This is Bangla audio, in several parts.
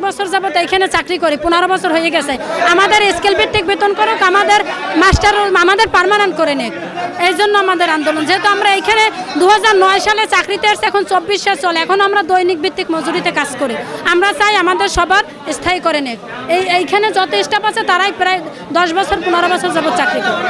যাবত এখানে চাকরি করি, পনেরো বছর হয়ে গেছে। আমাদের স্কেল ভিত্তিক বেতন করুক আমাদের মাস্টার, আমাদের পার্মানেন্ট করে নিক এই জন্য আমাদের আন্দোলন। যেহেতু আমরা এখানে দু সালে চাকরিতে এসে এখন চব্বিশ সাল চলে। এখন আমরা দৈনিক ভিত্তিক মজুরিতে কাজ করি। আমরা চাই আমাদের সবার স্থায়ী করে নিক এই, এইখানে যত স্টাফ আছে, তারাই প্রায় দশ বছর, পনেরো বছর যাবত চাকরি করে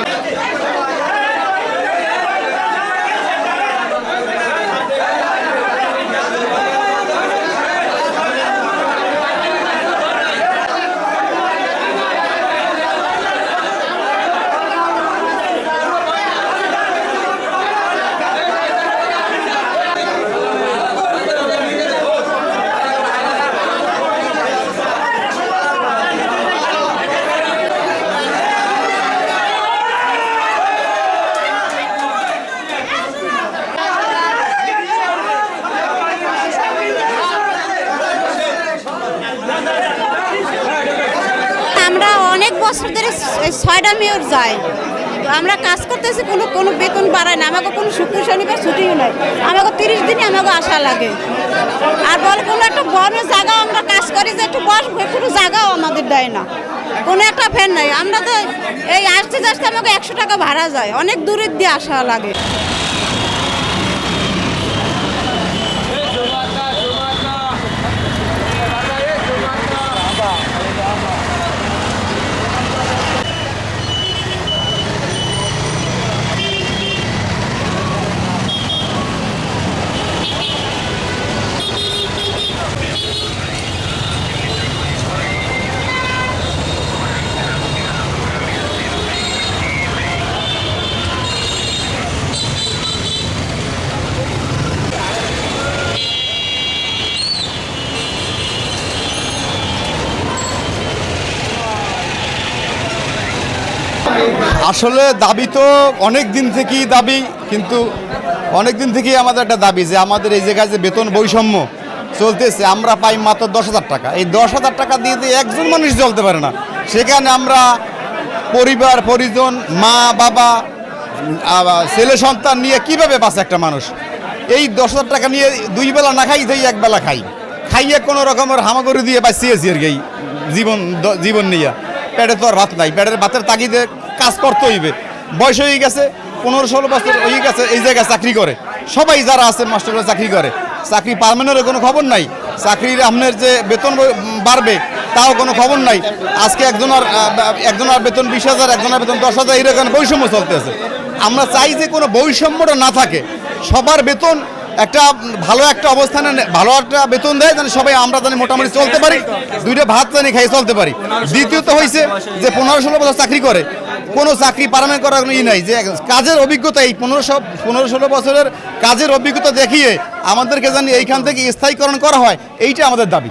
আমরা অনেক বছর ধরে ছয়টা মেয়র যাই আমরা কাজ করতেছি কোনো কোনো বেতন বাড়ায় না। আমাকে কোনো শুক্র, শনিবার ছুটিও নাই। আমাকে তিরিশ দিনই আমাকে আসা লাগে। আর বল কোনো একটা বড় জায়গাও আমরা কাজ করি যে একটু বস কোনো জায়গাও আমাদের দেয় না। কোনো একটা ফ্যান নাই। আমরা তো এই আসতে আসতে আমাকে একশো টাকা ভাড়া যায়। অনেক দূরের দিয়ে আসা লাগে। আসলে দাবি তো অনেক দিন থেকেই দাবি, কিন্তু অনেক দিন থেকেই আমাদের একটা দাবি যে আমাদের এই জায়গায় যে বেতন বৈষম্য চলতেছে, আমরা পাই মাত্র দশ হাজার টাকা। এই দশ হাজার টাকা দিয়ে দিয়ে একজন মানুষ চলতে পারে না। সেখানে আমরা পরিবার, পরিজন, মা, বাবা ছেলে, সন্তান নিয়ে কীভাবে বাঁচে একটা মানুষ? এই দশ হাজার টাকা নিয়ে দুই বেলা না খাই, যেই এক বেলা খাই। খাইয়ে কোনো রকমের হামাগুড়ি দিয়ে বাঁচিয়েছি আর কি জীবন জীবন নিয়ে। পেটে তো আর ভাত নাই, পেটের ভাতের তাগিদে কাজ করতে হইবে। বয়স হয়ে গেছে, পনেরো ষোলো বছর হয়ে গেছে, এই জায়গায় চাকরি করে। সবাই যারা আছে মাস্টাররা চাকরি করে। চাকরি পারমানেন্টের কোনো খবর নাই। চাকরির আপনার যে বেতন বাড়বে, তাও কোনো খবর নাই। আজকে একজনের একজনের বেতন বিশ হাজার, একজনের বেতন দশ হাজার এরকম বৈষম্য চলতেছে। আমরা চাই যে কোনো বৈষম্যটা না থাকে। সবার বেতন একটা ভালো একটা অবস্থানে ভালো একটা বেতন দেয়, যেন সবাই আমরা জানি মোটামুটি চলতে পারি, দুইটা ভাত জানি খাই চলতে পারি। দ্বিতীয়ত হয়েছে যে পনেরো ষোলো বছর চাকরি করে কোনো চাকরি পালন করার কোনো ই নাই। যে কাজের অভিজ্ঞতা এই পনেরো পনেরো ষোলো বছরের কাজের অভিজ্ঞতা দেখিয়ে আমাদেরকে জানি এইখান থেকে স্থায়ীকরণ করা হয়, এইটা আমাদের দাবি।